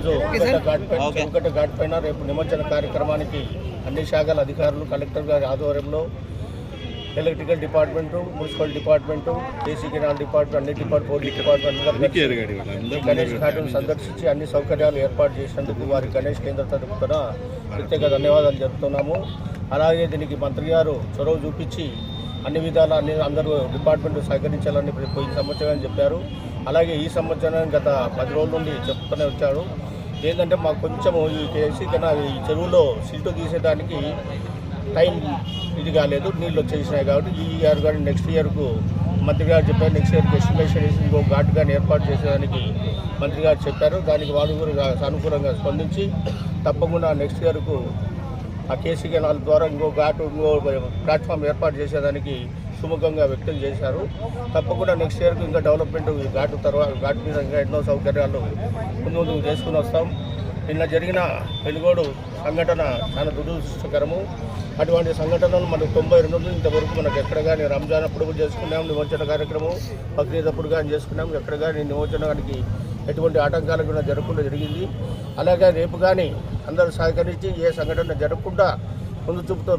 ఘాట్ పైన చెరుకట్ట ఘాట్ పైన రేపు నిమజ్జన కార్యక్రమానికి అన్ని శాఖల అధికారులు కలెక్టర్ గారి ఆధ్వర్యంలో electrical department municipal department KC canal department అన్ని డిపార్ట్ పోలీస్ డిపార్ట్మెంట్ అందరూ కలిసి ఈ గణేష్ ఘాటును సందర్శించి అన్ని సౌకర్యాలు ఏర్పాటు చేసినందుకు వారి గణేష్ కేంద్ర తరపున ప్రత్యేక ధన్యవాదాలు చెప్తున్నాము అలాగే దీనికి మంత్రి గారు చొరవ చూపించి అన్ని విధాల అన్ని అందరూ డిపార్ట్మెంట్ సహకరించాలని పోయిన సంవత్సరం చెప్పారు. అలాగే ఈ సంవత్సరం గత పది రోజుల నుండి చెప్తూనే వచ్చాడు ఏంటంటే మాకు కొంచెం చేసి కేసీ కన్నా ఈ చెరువులో సిల్టు తీసేదానికి టైం ఇది కాలేదు నీళ్ళు వచ్చేసినాయి కాబట్టి ఈ ఇయర్ కానీ నెక్స్ట్ ఇయర్కు మంత్రి గారు చెప్పారు నెక్స్ట్ ఇయర్కి ఎస్టిమేషన్ వేసి ఇంకో ఘాట్ కానీ ఏర్పాటు చేసేదానికి మంత్రి గారు చెప్పారు. దానికి వాళ్ళు కూడా సానుకూలంగా స్పందించి తప్పకుండా నెక్స్ట్ ఇయర్కు ఆ కేసీ కెనాల్ ద్వారా ఇంకో ఘాటు ఇంకో ప్లాట్ఫామ్ ఏర్పాటు చేసేదానికి సుముఖంగా వ్యక్తం చేశారు. తప్పకుండా నెక్స్ట్ ఇయర్కి ఇంకా డెవలప్మెంట్ ఘాటు తర్వాత ఘాటు మీద ఇంకా ఎన్నో సౌకర్యాలు ముందు ముందు చేసుకుని వస్తాం. నిన్న జరిగిన వెలుగోడు సంఘటన చాలా దురదృష్టకరము. అటువంటి సంఘటనలు మనకు తొంభై రెండు ఇంతవరకు మనకు ఎక్కడ కానీ రంజాన్ అప్పుడు కూడా చేసుకున్నాం నిమజ్జన కార్యక్రమం బక్రీద్ అప్పుడు కానీ చేసుకున్నాం. ఎక్కడ కానీ నిమజ్జనానికి ఎటువంటి ఆటంకాలు కూడా జరగకుండా జరిగింది. అలాగే రేపు కానీ అందరూ సహకరించి ఏ సంఘటన జరగకుండా ముందు చూపుతో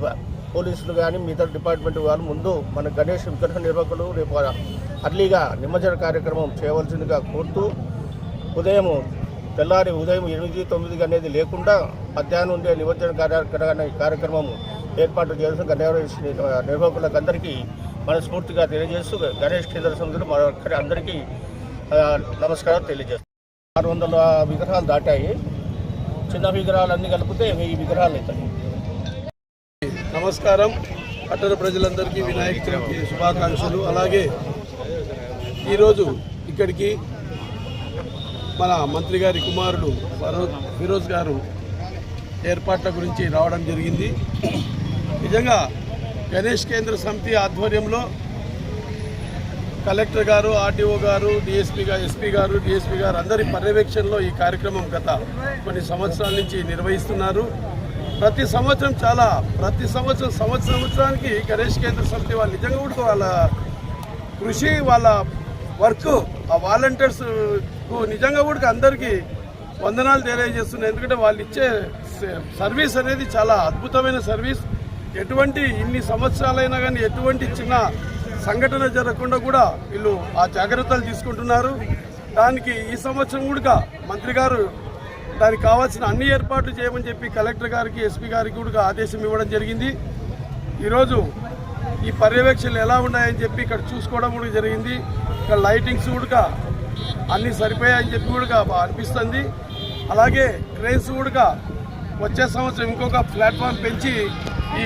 పోలీసులు కానీ మిగతా డిపార్ట్మెంట్ వాళ్ళు ముందు మన గణేష్ విగ్రహ నిర్వాహకులు రేపు అర్లీగా నిమజ్జన కార్యక్రమం చేయవలసిందిగా కోరుతూ ఉదయం తెల్లారి ఉదయం ఎనిమిది తొమ్మిది అనేది లేకుండా మధ్యాహ్నం ఉండే నిమజ్జన కార్యక్రమ కార్యక్రమం ఏర్పాటు చేయాల్సిన గణేష్ నిర్వాహకులకు అందరికీ మనస్ఫూర్తిగా తెలియజేస్తూ గణేష్ కేంద్ర సమితిలో మరొకరి అందరికీ నమస్కారం తెలియజేస్తాం. ఆరు వందల విగ్రహాలు దాటాయి. చిన్న విగ్రహాలు అన్నీ కలిపితే వెయ్యి విగ్రహాలు అవుతాయి. నమస్కారం. పట్టణ ప్రజలందరికీ వినాయక చవితి శుభాకాంక్షలు. అలాగే ఈరోజు ఇక్కడికి మన మంత్రి గారి కుమారుడు ఫరోజ్ ఫిరోజ్ గారు ఏర్పాట్ల గురించి రావడం జరిగింది. నిజంగా గణేష్ కేంద్ర సమితి ఆధ్వర్యంలో కలెక్టర్ గారు ఆర్టీఓ గారు డిఎస్పీ గారు ఎస్పీ గారు డిఎస్పీ గారు అందరి పర్యవేక్షణలో ఈ కార్యక్రమం గత కొన్ని సంవత్సరాల నుంచి నిర్వహిస్తున్నారు. ప్రతి సంవత్సరం చాలా ప్రతి సంవత్సరం సంవత్సరం సంవత్సరానికి గణేష్ కేంద్ర సమితి వాళ్ళు నిజంగా కూడా వాళ్ళ కృషి వాళ్ళ వర్క్ ఆ వాలంటీర్స్ నిజంగా కూడా అందరికీ వందనాలు తెలియజేస్తున్నాయి. ఎందుకంటే వాళ్ళు ఇచ్చే సర్వీస్ అనేది చాలా అద్భుతమైన సర్వీస్. ఎటువంటి ఇన్ని సంవత్సరాలైనా కానీ ఎటువంటి చిన్న సంఘటన జరగకుండా కూడా వీళ్ళు ఆ జాగ్రత్తలు తీసుకుంటున్నారు. దానికి ఈ సంవత్సరం కూడా మంత్రి గారు దానికి కావాల్సిన అన్ని ఏర్పాట్లు చేయమని చెప్పి కలెక్టర్ గారికి ఎస్పీ గారికి కూడా ఆదేశం ఇవ్వడం జరిగింది. ఈరోజు ఈ పర్యవేక్షణలు ఎలా ఉన్నాయని చెప్పి ఇక్కడ చూసుకోవడం కూడా జరిగింది. ఇక్కడ లైటింగ్స్ కూడా అన్నీ సరిపోయాయని చెప్పి కూడా అనిపిస్తుంది. అలాగే క్రేన్స్ కూడా వచ్చే సంవత్సరం ఇంకొక ప్లాట్ఫామ్ పెంచి ఈ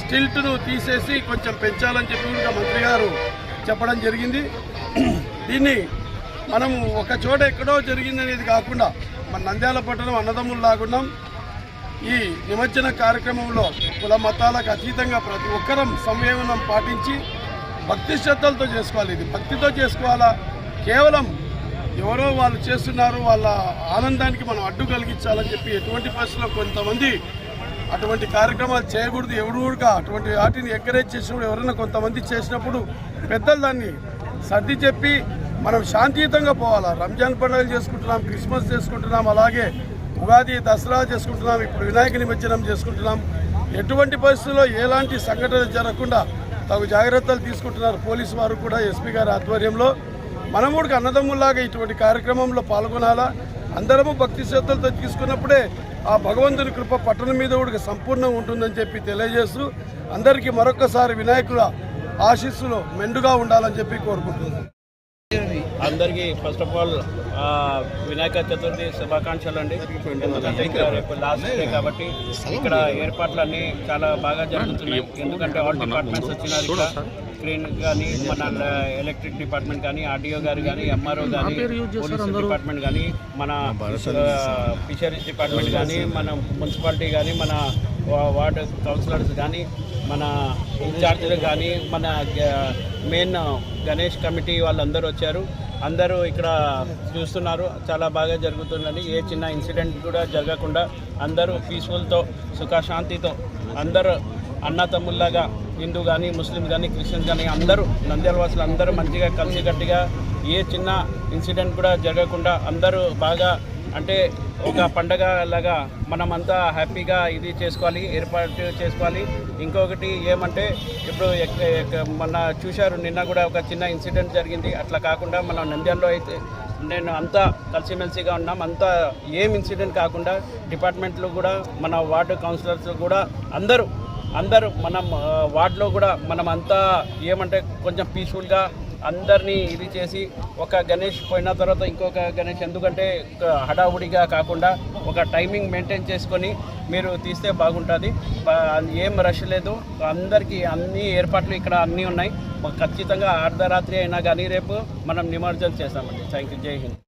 స్టిల్ట్ను తీసేసి కొంచెం పెంచాలని చెప్పి కూడా మంత్రి గారు చెప్పడం జరిగింది. దీన్ని మనం ఒక చోట ఎక్కడో జరిగిందనేది కాకుండా మన నంద్యాల పట్టణం అన్నదమ్ములు లాగున్నాం ఈ నిమజ్జన కార్యక్రమంలో కుల మతాలకు అతీతంగా ప్రతి ఒక్కరం సంయమనం పాటించి భక్తి శ్రద్ధలతో చేసుకోవాలి. ఇది భక్తితో చేసుకోవాలా? కేవలం ఎవరో వాళ్ళు చేస్తున్నారు వాళ్ళ ఆనందానికి మనం అడ్డు కలిగించాలని చెప్పి ఎటువంటి పరిస్థితుల్లో కొంతమంది అటువంటి కార్యక్రమాలు చేయకూడదు. ఎవరు కూడా అటువంటి వాటిని ఎంకరేజ్ చేసినప్పుడు ఎవరైనా కొంతమంది చేసినప్పుడు పెద్దలు దాన్ని సర్ది చెప్పి మనం శాంతియుతంగా పోవాలా? రంజాన్ పండుగలు చేసుకుంటున్నాం క్రిస్మస్ చేసుకుంటున్నాం అలాగే ఉగాది దసరా చేసుకుంటున్నాం ఇప్పుడు వినాయక నిమజ్జనం చేసుకుంటున్నాం. ఎటువంటి పరిస్థితుల్లో ఎలాంటి సంఘటన జరగకుండా తగు జాగ్రత్తలు తీసుకుంటున్నారు పోలీసు వారు కూడా ఎస్పీ గారి ఆధ్వర్యంలో. మనం కూడా అన్నదమ్ముల్లాగా ఇటువంటి కార్యక్రమంలో పాల్గొనాలా? అందరము భక్తి శ్రద్ధలతో తీసుకున్నప్పుడే ఆ భగవంతుని కృప పట్టణం మీద కూడా సంపూర్ణంగా ఉంటుందని చెప్పి తెలియజేస్తూ అందరికీ మరొకసారి వినాయకుల ఆశీస్సులు మెండుగా ఉండాలని చెప్పి కోరుకుంటున్నాను అందరికీ first of all Vinayaka Chaturthi శుభాకాంక్షలు అండి. రేపు లాస్ట్ డే కాబట్టి ఇక్కడ ఏర్పాట్లు అన్ని చాలా బాగా జరుగుతున్నాయి. ఎందుకంటే ఆల్ డిపార్ట్మెంట్స్ వచ్చినారు క్లీన్ కానీ మన ఎలక్ట్రిక్ డిపార్ట్మెంట్ కానీ ఆర్డీఓ గారు కానీ ఎంఆర్ఓ కానీ పోలీస్ డిపార్ట్మెంట్ కానీ మన ఫిషరీస్ డిపార్ట్మెంట్ కానీ మన మున్సిపాలిటీ కానీ మన వార్డు కౌన్సిలర్స్ కానీ మన ఇన్ఛార్జీలు కానీ మన మెయిన్ గణేష్ కమిటీ వాళ్ళందరూ వచ్చారు. అందరూ ఇక్కడ చూస్తున్నారు. చాలా బాగా జరుగుతుందని. ఏ చిన్న ఇన్సిడెంట్ కూడా జరగకుండా అందరూ పీస్ఫుల్తో సుఖశాంతితో అందరూ అన్నతమ్ముళ్ళగా హిందూ కానీ ముస్లిం కానీ క్రిస్టియన్ కానీ అందరూ నంద్యాల వాసులు అందరూ మంచిగా కలిసికట్టుగా ఏ చిన్న ఇన్సిడెంట్ కూడా జరగకుండా అందరూ బాగా అంటే ఒక పండగ లాగా మనమంతా హ్యాపీగా ఇది చేసుకోవాలి ఏర్పాటు చేసుకోవాలి. ఇంకొకటి ఏమంటే ఇప్పుడు ఎక్క- మొన్న చూశారు నిన్న కూడా ఒక చిన్న ఇన్సిడెంట్ జరిగింది. అట్లా కాకుండా మనం నంద్యాలలో అయితే నేను అంతా కలిసిమెలిసిగా ఉన్నాం. అంతా ఏం ఇన్సిడెంట్ కాకుండా డిపార్ట్మెంట్లు కూడా మన వార్డు కౌన్సిలర్స్ కూడా అందరూ అందరూ మనం వార్డులో కూడా మనం అంతా ఏమంటే కొంచెం పీస్ఫుల్గా అందరినీ ఇది చేసి ఒక గణేష్ పోయిన తర్వాత ఇంకొక గణేష్ ఎందుకంటే హడావుడిగా కాకుండా ఒక టైమింగ్ మెయింటైన్ చేసుకొని మీరు తీస్తే బాగుంటుంది. ఏం రష్ లేదు. అందరికీ అన్ని ఏర్పాట్లు ఇక్కడ అన్నీ ఉన్నాయి. ఖచ్చితంగా అర్ధరాత్రి అయినా కానీ రేపు మనం నిమజ్జనం చేస్తామండి. Thank you. జై హింద్.